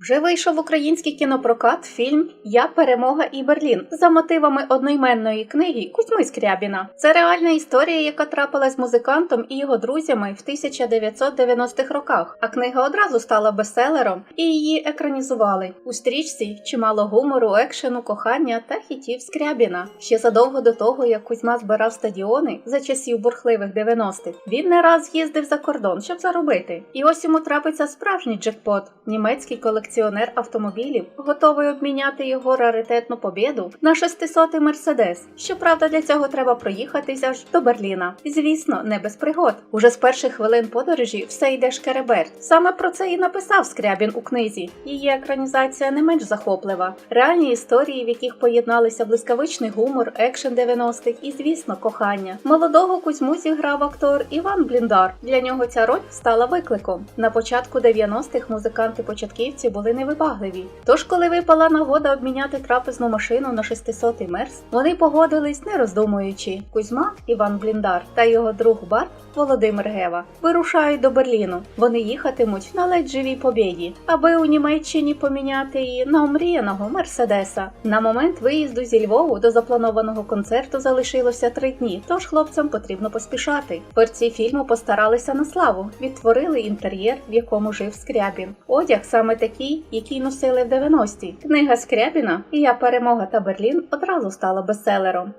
Вже вийшов український кінопрокат фільм Я Перемога і Берлін за мотивами одноіменної книги Кузьми Скрябіна. Це реальна історія, яка трапилась з музикантом і його друзями в 1990-х роках. А книга одразу стала бестселером і її екранізували. У стрічці чимало гумору, екшену, кохання та хітів Скрябіна. Ще задовго до того, як Кузьма збирав стадіони за часів бурхливих 90-х, він не раз їздив за кордон, щоб заробити. І ось йому трапиться справжній джекпот. Німецький колекціонер автомобілів готовий обміняти його раритетну побіду на 600-й Мерседес. Щоправда, для цього треба проїхатися аж до Берліна. Звісно, не без пригод. Уже з перших хвилин подорожі все йде шкереберть. Саме про це і написав Скрябін у книзі. Її екранізація не менш захоплива. Реальні історії, в яких поєдналися блискавичний гумор, екшен 90-х і, звісно, кохання. Молодого Кузьму зіграв актор Іван Бліндар. Для нього ця роль стала викликом. На початку 90-х музиканти-початківці були невибагливі. Тож, коли випала нагода обміняти трапезну машину на 600-й мерс, вони погодились, не роздумуючи. Кузьма Іван Бліндар та його друг Барт Володимир Гева вирушають до Берліну. Вони їхатимуть на ледь живій побєді, аби у Німеччині поміняти її на омріяного Мерседеса. На момент виїзду зі Львову до запланованого концерту залишилося три дні, тож хлопцям потрібно поспішати. Творці фільму постаралися на славу, відтворили інтер'єр, в якому жив Скрябін. Одяг саме такий, який носили в 90-ті. Книга Скрябіна і я перемога та Берлін одразу стала бестселером.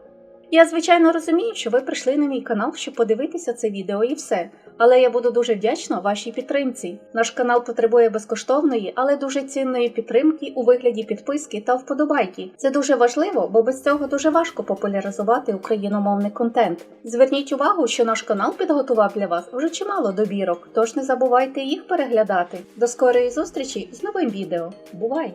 Я звичайно розумію, що ви прийшли на мій канал, щоб подивитися це відео і все. Але я буду дуже вдячна вашій підтримці. Наш канал потребує безкоштовної, але дуже цінної підтримки у вигляді підписки та вподобайки. Це дуже важливо, бо без цього дуже важко популяризувати україномовний контент. Зверніть увагу, що наш канал підготував для вас вже чимало добірок, тож не забувайте їх переглядати. До скорої зустрічі з новим відео. Бувай!